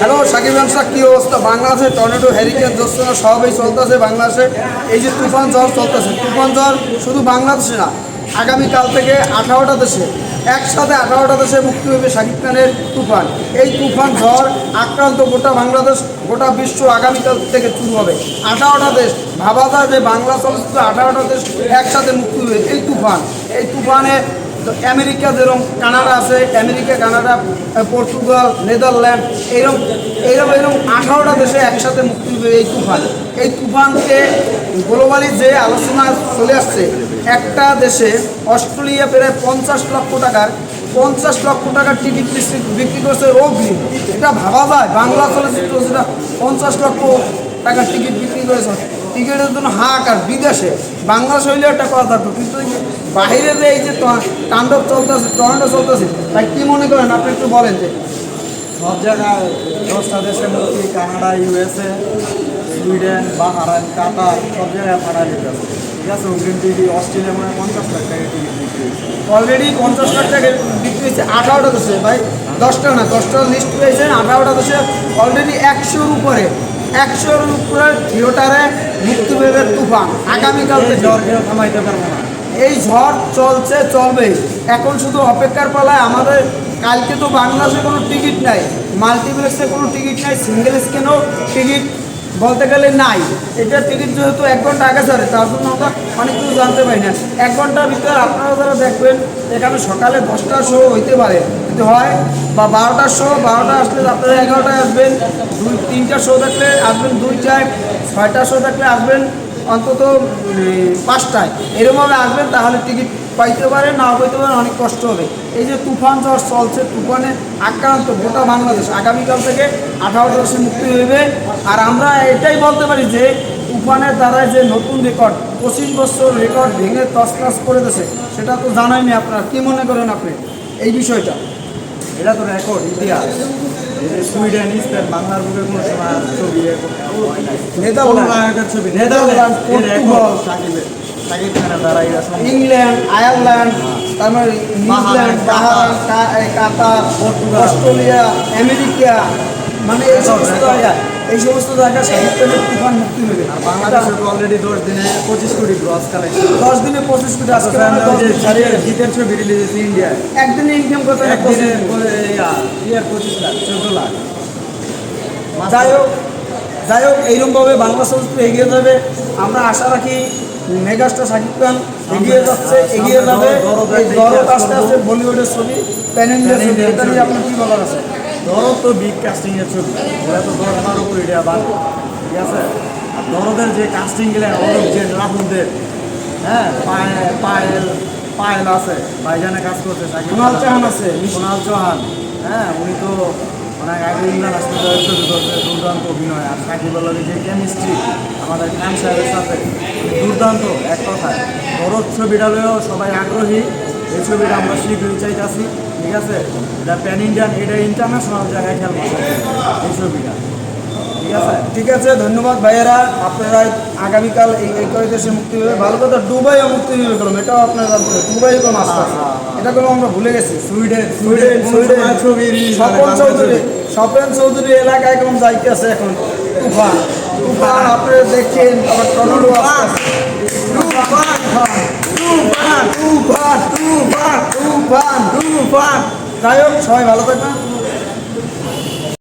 Hello, Shakib আনসা কি অবস্থা? বাংলাদেশে টর্নেডো, হ্যারিকেন, জোসনা সবই চলতেছে বাংলাদেশে। এই যে তুফান ঝড় চলতেছে, তুফান ঝড় শুধু বাংলাদেশে না, আগামীকাল থেকে আঠারোটা দেশে, একসাথে আঠারোটা দেশে মুক্তি হবে শাকিব খানের তুফান। এই তুফান ঝড় আক্রান্ত গোটা বাংলাদেশ, গোটা বিশ্ব আগামীকাল থেকে শুরু হবে। আঠারোটা দেশ, ভাবা যায় যে বাংলা চলচ্চিত্র আঠারোটা দেশ একসাথে মুক্তি হবে। এই তুফান, এই তুফানে তো আমেরিকা যেরকম কানাডা আছে, আমেরিকা, কানাডা পর্তুগাল, নেদারল্যান্ড, এইরকম এইরকম এরকম আঠারোটা দেশে একসাথে মুক্তি এই তুফান। এই তুফানকে গ্লোবালি যে আলোচনা চলে আসছে, একটা দেশে অস্ট্রেলিয়া প্রায় পঞ্চাশ লক্ষ টাকার, পঞ্চাশ লক্ষ টাকার টিকিট বিক্রি করছে অগ্রিম এটা ভাবা যায়, বাংলা চলচ্চিত্র যেটা পঞ্চাশ লক্ষ টাকার টিকিট বিক্রি করেছে। টিকিটের জন্য হাহাকার বিদেশে। বাংলাদেশ হইলে একটা কথা থাকতো কিন্তু এই যে বাইরে যে এই যে তাণ্ডব চলতেছে টর্নেডো চলতেছে তাই কী মনে করেন আপনি একটু বলেন যে? সব জায়গায় দশটা দেশের মধ্যে Canada USA Sweden Bahrain Qatar সব জায়গায় ভাড়া দিতে আছে ঠিক আছে অগ্রিম টিভি অস্ট্রেলিয়া মানে পঞ্চাশ লাখ টাকা টিকিট বিক্রি হয়েছে। অলরেডি পঞ্চাশ লাখ টাকা বিক্রি হয়েছে আঠারোটা দেশে ভাই দশটা না দশটা লিস্ট পেয়েছেন আঠারোটা দেশে অলরেডি একশোর উপরে। একশোর উপরে থিয়েটারে পেবে তুফান। আগামীকাল থামাইতে পারব না? এই ঝড় চলছে চলবে। এখন শুধু অপেক্ষার পালায় আমাদের কালকে তো বাংলাদেশে কোনো টিকিট নাই মাল্টিপ্লেক্সে কোনো টিকিট নাই সিঙ্গেল স্ক্রিনেও টিকিট বলতে গেলে নাই। এটা টিকিট যেহেতু এক ঘণ্টা আগে ছাড়ে তার জন্য আমরা অনেক কিছু জানতে পারি না। এক ঘণ্টার ভিতরে আপনারা যারা দেখবেন, এখানে সকালে দশটার শো হইতে পারে। যদি হয়, বা বারোটার শো বারোটা আসলে আপনারা এগারোটায় আসবেন। দুই, তিনটা শো থাকলে আসবেন দুইটায় ছয়টার শো থাকলে আসবেন। অন্তত পাঁচটায়। এরকমভাবে আসবেন, তাহলে টিকিট পাইতে পারে না পাইতে পারে অনেক কষ্ট হবে। এই যে তুফান ঝড় চলছে, তুফানে আক্রান্ত গোটা বাংলাদেশ। আগামীকাল থেকে আঠারো দেশে মুক্তি হইবে। আর আমরা এটাই বলতে পারি যে, তুফানের দ্বারা যে নতুন রেকর্ড, পঁচিশ বছর রেকর্ড ভেঙে তসতস করে দিয়েছে, সেটা তো জানাইনি আপনারা। কী মনে করেন আপনি এই বিষয়টা? এটা তো রেকর্ড, ইতিহাস। সুইডেন স্পেন বাংলার বুকে কোনো ছবি ছবি নেদারল্যান্ড, সাকিবের সাকিব খানের দ্বারা ইংল্যান্ড আয়ারল্যান্ড তারপরে New Zealand Qatar Australia America মানে এই সমস্ত। এই সমস্ত জায়গায় সাহিত্যের তুফান মুক্তি নেবে। আর বাংলাদেশে তো অলরেডি দশ দিনে পঁচিশ কোটি গ্রস কালেকশন দশ দিনে পঁচিশ কোটি আজকে ছবি রিলিজ হয়েছে ইন্ডিয়ায় একদিনে ইনকাম করতে একদিনে ইয়ার পঁচিশ লাখ চোদ্দ লাখ। যাই হোক যাই হোক এইরকমভাবে বাংলা চলচ্চিত্র এগিয়ে যাবে। আমরা আশা রাখি মেগাস্টার শাকিব খান এগিয়ে যাচ্ছে এগিয়ে যাবে। দরদ আস্তে আস্তে বলিউডের ছবি প্যান ইন্ডিয়া ছবি এটা নিয়ে আপনার কী বলার আছে? ধরো তো বিগ কাস্টিং এর ছবি। ওরা তো দশ বারো কোটি টাকা বাদ। ঠিক আছে? আর দরদের যে কাস্টিং গেলে অলোক যে রাহুলদের হ্যাঁ পায়েল পায়েল পায়েল আছে ভাইজানে কাজ করছে কুণাল চাহান আছে। কুণাল চৌহান হ্যাঁ উনি তো অনেক আগে ইংল্যান্ড হাসপাতালের ছবি করছে দুর্দান্ত অভিনয়। আর সাকিব আল্লাহ যে কেমিস্ট্রি আমাদের খান সাহেবের সাথে দুর্দান্ত এক কথায়। দরদ ছবিটা লয়েও সবাই আগ্রহী। এই ছবিটা আমরা শীঘ্রই চাইতেছি ঠিক আছে? এটা প্যান ইন্ডিয়ান এটা ইন্টারন্যাশনাল জায়গায় খেলব এই ছবিটা ঠিক আছে? ঠিক আছে ধন্যবাদ ভাইয়েরা। আপনারা আগামীকাল এই একই দেশে মুক্তি পাবে ভালো কথা দুবাইও মুক্তি পাবে করলাম এটাও আপনারা জানতে দুবাই কোনো আসতে এটা কোনো আমরা ভুলে গেছি। সুইডেন সুইডেন কোনো সুইডেন। স্বপন চৌধুরী। স্বপন চৌধুরী এলাকায় কেমন যাইতে আছে এখন? তুফান। তুফান আপনারা দেখছেন আবার টর্নেডো আসছে তুফান তুফান তুফান তুফান। যাই হোক সবাই ভালো থাকবেন।